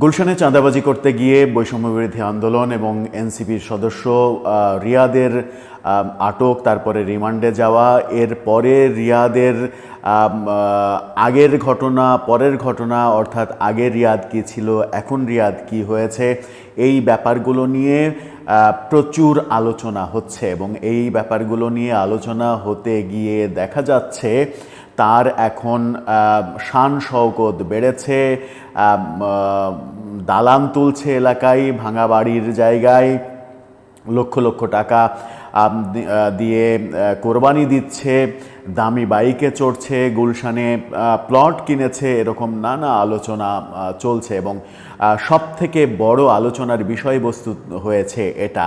গুলশানে চাঁদাবাজি করতে গিয়ে বৈষম্য বিরোধী আন্দোলন এবং এনসিপির সদস্য রিয়াদের আটক, তারপরে রিমান্ডে যাওয়া, এর পরে রিয়াদের আগের ঘটনা, পরের ঘটনা, অর্থাৎ আগের রিয়াদ কি ছিল, এখন রিয়াদ কি হয়েছে, এই ব্যাপারগুলো নিয়ে প্রচুর আলোচনা হচ্ছে এবং এই ব্যাপারগুলো নিয়ে আলোচনা হতে গিয়ে দেখা যাচ্ছে তার এখন শান শওকত বেড়েছে দালান তুলছে এলাকায়, ভাঙা বাড়ির জায়গায়, লক্ষ লক্ষ টাকা দিয়ে কোরবানি দিচ্ছে। দামি বাইকে চড়ছে, গুলশানে প্লট কিনেছে, এরকম নানা আলোচনা চলছে এবং সব থেকে বড় আলোচনার বিষয়বস্তু হয়েছে এটা।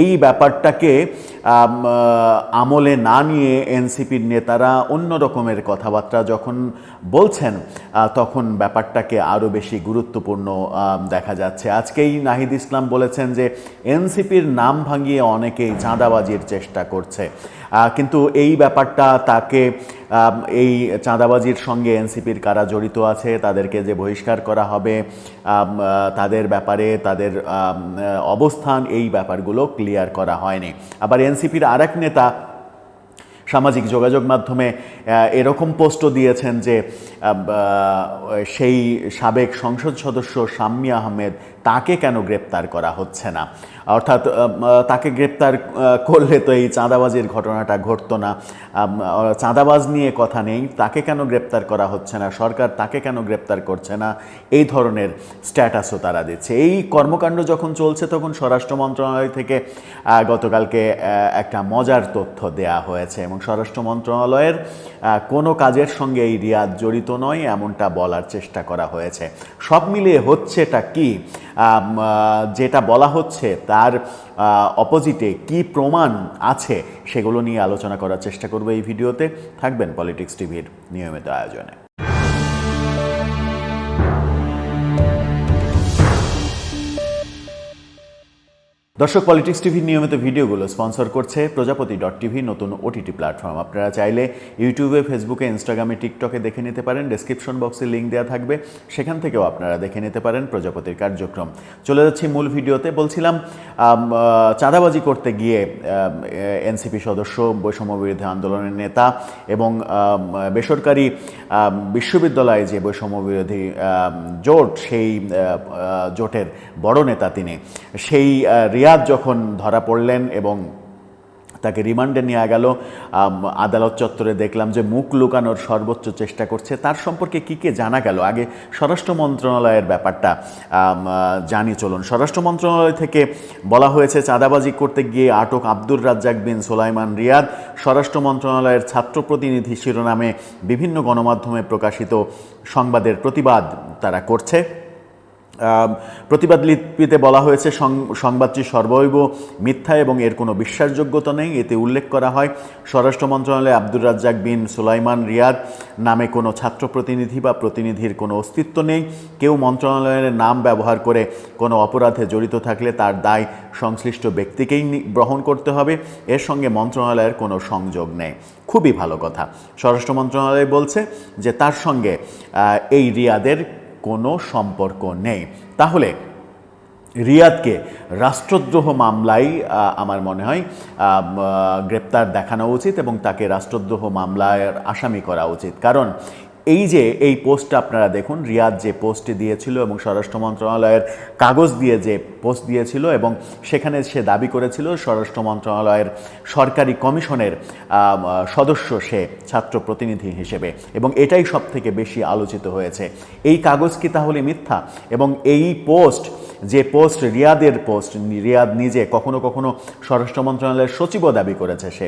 এই ব্যাপারটাকে আমলে না নিয়ে এনসিপির নেতারা অন্য রকমের কথাবার্তা যখন বলছেন তখন ব্যাপারটাকে আরও বেশি গুরুত্বপূর্ণ দেখা যাচ্ছে। আজকেই নাহিদ ইসলাম বলেছেন যে, এনসিপির নাম ভাঙিয়ে অনেকেই চাঁদাবাজির চেষ্টা করছে। কিন্তু এই ব্যাপারটা তাকে এই চাঁদাবাজির সঙ্গে এনসিপির কারা জড়িত আছে, তাদেরকে যে বহিষ্কার করা হবে তাদের ব্যাপারে, তাদের অবস্থান, এই ব্যাপারগুলো ক্লিয়ার করা হয়নি। আবার এনসিপির আরেক নেতা সামাজিক যোগাযোগ মাধ্যমে এরকম পোস্টও দিয়েছেন যে সেই সাবেক সংসদ সদস্য শাম্মী আহমেদ তাকে কেন গ্রেপ্তার করা হচ্ছে না? অর্থাৎ তাকে গ্রেপ্তার করলে তো এই চাঁদাবাজির ঘটনাটা ঘটতো না। চাঁদাবাজ নিয়ে কথা নেই, তাকে কেন গ্রেপ্তার করা হচ্ছে না? সরকার তাকে কেন গ্রেপ্তার করছে না? এই ধরনের স্ট্যাটাসও তারা দিচ্ছে। এই কর্মকাণ্ড যখন চলছে, তখন স্বরাষ্ট্র মন্ত্রণালয় থেকে গতকালকে একটা মজার তথ্য দেয়া হয়েছে এবং স্বরাষ্ট্র মন্ত্রণালয়ের কোনো কাজের সঙ্গে এই রিয়াদ জড়িত নয়, এমনটা বলার চেষ্টা করা হয়েছে। সব মিলিয়ে হচ্ছেটা কি? যেটা বলা হচ্ছে তার অপোজিটে কি প্রমাণ আছে সেগুলো নিয়ে আলোচনা করার চেষ্টা করব এই ভিডিওতে। থাকবেন পলিটিক্স টিভির নিয়মিত আয়োজনে। দর্শক পলিটিক্স টিভির নিয়মিত ভিডিওগুলো স্পন্সর করছে প্রজাপতি ডট টিভি নতুন ওটিটি প্ল্যাটফর্ম আপনারা চাইলে ইউটিউবে ফেসবুকে ইনস্টাগ্রামে টিকটকে দেখে নিতে পারেন। ডেসক্রিপশন বক্সে লিঙ্ক দেওয়া থাকবে। সেখান থেকেও আপনারা দেখে নিতে পারেন প্রজাপতির কার্যক্রম। চলে যাচ্ছি মূল ভিডিওতে। বলছিলাম চাঁদাবাজি করতে গিয়ে এনসিপি সদস্য বৈষম্য বিরোধী আন্দোলনের নেতা এবং বেসরকারি বিশ্ববিদ্যালয়ে যে বৈষম্য বিরোধী জোট সেই জোটের বড় নেতা তিনি। সেই আহ, রিয়াদ যখন ধরা পড়লেন এবং তাকে রিমান্ডে নেওয়া গেল আদালত চত্বরে দেখলাম যে মুখ লুকানোর সর্বোচ্চ চেষ্টা করছে। তার সম্পর্কে কী কে জানা গেল? আগে স্বরাষ্ট্র মন্ত্রণালয়ের ব্যাপারটা জানি চলুন। স্বরাষ্ট্র মন্ত্রণালয় থেকে বলা হয়েছে, চাঁদাবাজি করতে গিয়ে আটক আব্দুর রাজ্জাক বিন সোলাইমান রিয়াদ। স্বরাষ্ট্র মন্ত্রণালয়ের ছাত্র প্রতিনিধি শিরোনামে বিভিন্ন গণমাধ্যমে প্রকাশিত সংবাদের প্রতিবাদ তারা করছে। প্রতিবাদ লিপিতে বলা হয়েছে সংবাদটি সর্বৈব মিথ্যা এবং এর কোনো বিশ্বাসযোগ্যতা নেই। এতে উল্লেখ করা হয়, স্বরাষ্ট্র মন্ত্রণালয়ে আব্দুর রাজ্জাক বিন সুলাইমান রিয়াদ নামে কোনো ছাত্র প্রতিনিধি বা প্রতিনিধির কোনো অস্তিত্ব নেই। কেউ মন্ত্রণালয়ের নাম ব্যবহার করে কোনো অপরাধে জড়িত থাকলে তার দায় সংশ্লিষ্ট ব্যক্তিকেই গ্রহণ করতে হবে। এর সঙ্গে মন্ত্রণালয়ের কোনো সংযোগ নেই। খুবই ভালো কথা। স্বরাষ্ট্র মন্ত্রণালয় বলছে যে তার সঙ্গে এই রিয়াদের কোনো সম্পর্ক নেই। তাহলে রিয়াদকে রাষ্ট্রদ্রোহ মামলায় আমার মনে হয় গ্রেপ্তার দেখানো উচিত এবং তাকে রাষ্ট্রদ্রোহ মামলায় আসামি করা উচিত। কারণ এই যে এই পোস্টটা আপনারা দেখুন, রিয়াদ যে পোস্টে দিয়েছিল এবং স্বরাষ্ট্র মন্ত্রণালয়ের কাগজ দিয়ে যে পোস্ট দিয়েছিল এবং সেখানে সে দাবি করেছিল, স্বরাষ্ট্র মন্ত্রণালয়ের সরকারি কমিশনের সদস্য সে ছাত্র প্রতিনিধি হিসেবে এবং এটাই সব থেকে বেশি আলোচিত হয়েছে। এই কাগজ কি তাহলে মিথ্যা? এবং এই পোস্ট, যে পোস্ট রিয়াদের পোস্ট, রিয়াদ নিজে কখনো কখনো স্বরাষ্ট্র মন্ত্রণালয়ের সচিবও দাবি করেছে সে।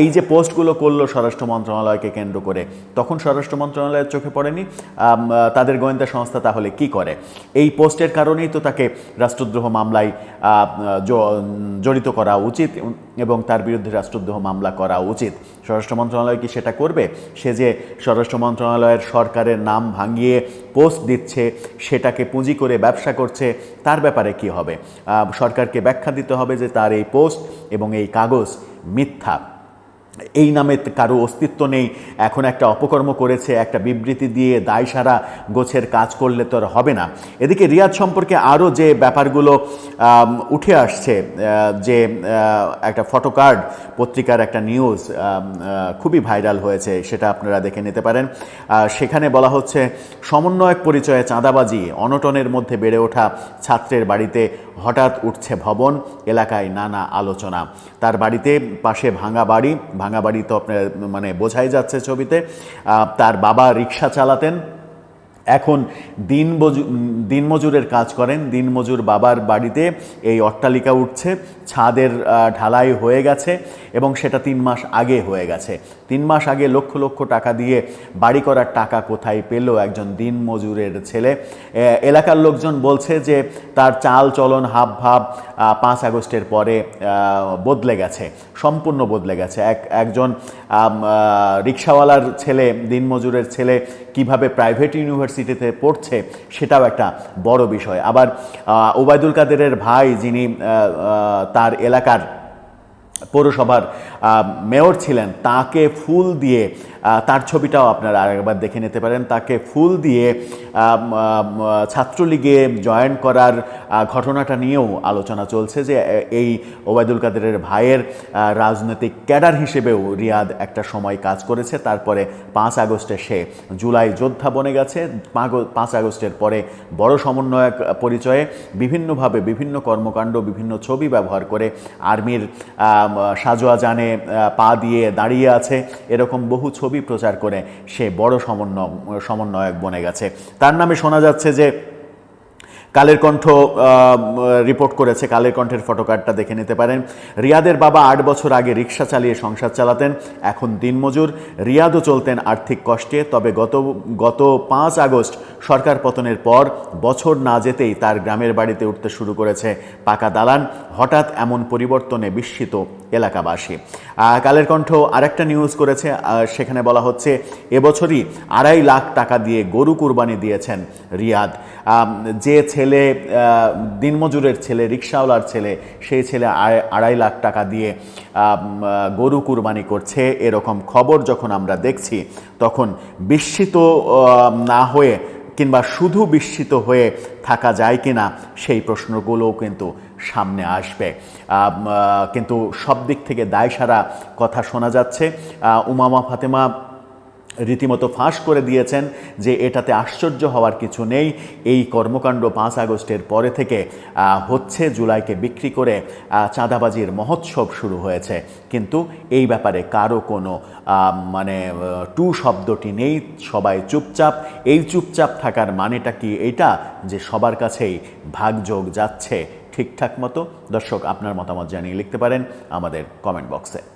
এই যে পোস্টগুলো করল স্বরাষ্ট্র মন্ত্রণালয়কে কেন্দ্র করে, তখন স্বরাষ্ট্র মন্ত্রণালয়ের চোখে পড়েনি। তাদের গোয়েন্দা সংস্থা তাহলে কি করে? এই পোস্টের কারণেই তো তাকে রাষ্ট্রদ্রোহ মামলায় জড়িত করা উচিত এবং তার বিরুদ্ধে রাষ্ট্রদ্রোহ মামলা করা উচিত। স্বরাষ্ট্র মন্ত্রণালয় কি সেটা করবে? সে যে স্বরাষ্ট্র মন্ত্রণালয়ের সরকারের নাম ভাঙিয়ে পোস্ট দিচ্ছে, সেটাকে পুঁজি করে ব্যবসা করছে, তার ব্যাপারে কি হবে? সরকারকে ব্যাখ্যা দিতে হবে যে তার এই পোস্ট এবং এই কাগজ মিথ্যা। এই নামে কারও অস্তিত্ব নেই। এখন একটা অপকর্ম করেছে, একটা বিবৃতি দিয়ে দায় সারা গোছের কাজ করলে তো আর হবে না। এদিকে রিয়াদ সম্পর্কে আরও যে ব্যাপারগুলো উঠে আসছে যে একটা ফটোকার্ড পত্রিকার একটা নিউজ খুবই ভাইরাল হয়েছে, সেটা আপনারা দেখে নিতে পারেন। সেখানে বলা হচ্ছে, সমন্বয়ক পরিচয়ে চাঁদাবাজি, অনটনের মধ্যে বেড়ে ওঠা ছাত্রের বাড়িতে হঠাৎ উঠছে ভবন, এলাকায় নানা আলোচনা। তার বাড়িতে পাশে ভাঙা বাড়ি ভাঙা বাড়ি তো আপনার মানে বোঝাই যাচ্ছে ছবিতে। তার বাবা রিক্সা চালাতেন এখন দিন দিনমজুরের কাজ করেন। দিনমজুর বাবার বাড়িতে এই অট্টালিকা উঠছে, ছাদের ঢালাই হয়ে গেছে এবং সেটা তিন মাস আগে হয়ে গেছে। তিন মাস আগে লক্ষ লক্ষ টাকা দিয়ে বাড়ি করার টাকা কোথায় পেল একজন দিনমজুরের ছেলে। এলাকার লোকজন বলছে যে তার চাল চলন হাব ভাব পাঁচ আগস্টের পরে বদলে গেছে, সম্পূর্ণ বদলে গেছে। এক, একজন রিক্সাওয়ালার ছেলে, দিনমজুরের ছেলে কীভাবে প্রাইভেট ইউনিভার্সিটিতে পড়ছে সেটাও একটা বড় বিষয়। আবার ওবায়দুল কাদেরের ভাই যিনি তার এলাকার পৌরসভার মেয়র ছিলেন, তাকে ফুল দিয়ে তার ছবিটাও আপনারা আরেকবার দেখে নিতে পারেন, তাকে ফুল দিয়ে ছাত্রলীগে জয়েন করার ঘটনাটা নিয়েও আলোচনা চলছে যে এই ওবায়দুল কাদেরের ভাইয়ের রাজনৈতিক ক্যাডার হিসেবেও রিয়াদ একটা সময় কাজ করেছে, তারপরে পাঁচ আগস্টে সে জুলাই যোদ্ধা বনে গেছে, পাঁচ আগস্টের পরে বড় সমন্বয়ক পরিচয়ে বিভিন্নভাবে বিভিন্ন কর্মকাণ্ড, বিভিন্ন ছবি ব্যবহার করে আর্মির সাজোয়া জানে পা দিয়ে দাঁড়িয়ে আছে, এরকম বহু ছবি প্রচার করে সে বড় সমন্বয়, সমন্বয়ক বনে গেছে। তার নামে শোনা যাচ্ছে যে কালের কণ্ঠ রিপোর্ট করেছে, কালের কণ্ঠের ফটোকার্ডটা দেখে নিতে পারেন। রিয়াদের বাবা আট বছর আগে রিক্সা চালিয়ে সংসার চালাতেন, এখন দিনমজুর। রিয়াদও চলতেন আর্থিক কষ্টে, তবে গত গত পাঁচ আগস্ট সরকার পতনের পর বছর না যেতেই তার গ্রামের বাড়িতে উঠতে শুরু করেছে পাকা দালান। হঠাৎ এমন পরিবর্তনে বিস্মিত এলাকাবাসী। কালের কণ্ঠ আরেকটা নিউজ করেছে সেখানে বলা হচ্ছে এবছরই আড়াই লাখ টাকা দিয়ে গরু কুরবানি দিয়েছেন রিয়াদ। যে ছেলে আহ, দিনমজুরের ছেলে রিক্সাওয়ালার ছেলে সেই ছেলে আড়াই- আড়াই লাখ টাকা দিয়ে গরু কুরবানি করছে এরকম খবর যখন আমরা দেখছি তখন বিস্মিত না হয়ে কিংবা শুধু বিস্মিত হয়ে থাকা যায় কি না সেই প্রশ্নগুলোও কিন্তু সামনে আসবে। কিন্তু সব দিক থেকে দায়সারা কথা শোনা যাচ্ছে। উমামা ফাতেমা রীতিমতো ফাঁস করে দিয়েছেন যে এটাতে আশ্চর্য হওয়ার কিছু নেই। এই কর্মকাণ্ড পাঁচ আগস্টের পরে থেকে হচ্ছে জুলাইকে বিক্রি করে চাঁদাবাজির মহোৎসব শুরু হয়েছে। কিন্তু এই ব্যাপারে কারও কোনো মানে টু শব্দটি নেই। সবাই চুপচাপ। এই চুপচাপ থাকার মানেটা কি এটা? যে সবার কাছেই ভাগযোগ যাচ্ছে ঠিকঠাক মতো? দর্শক, আপনার মতামত জানিয়ে লিখতে পারেন আমাদের কমেন্ট বক্সে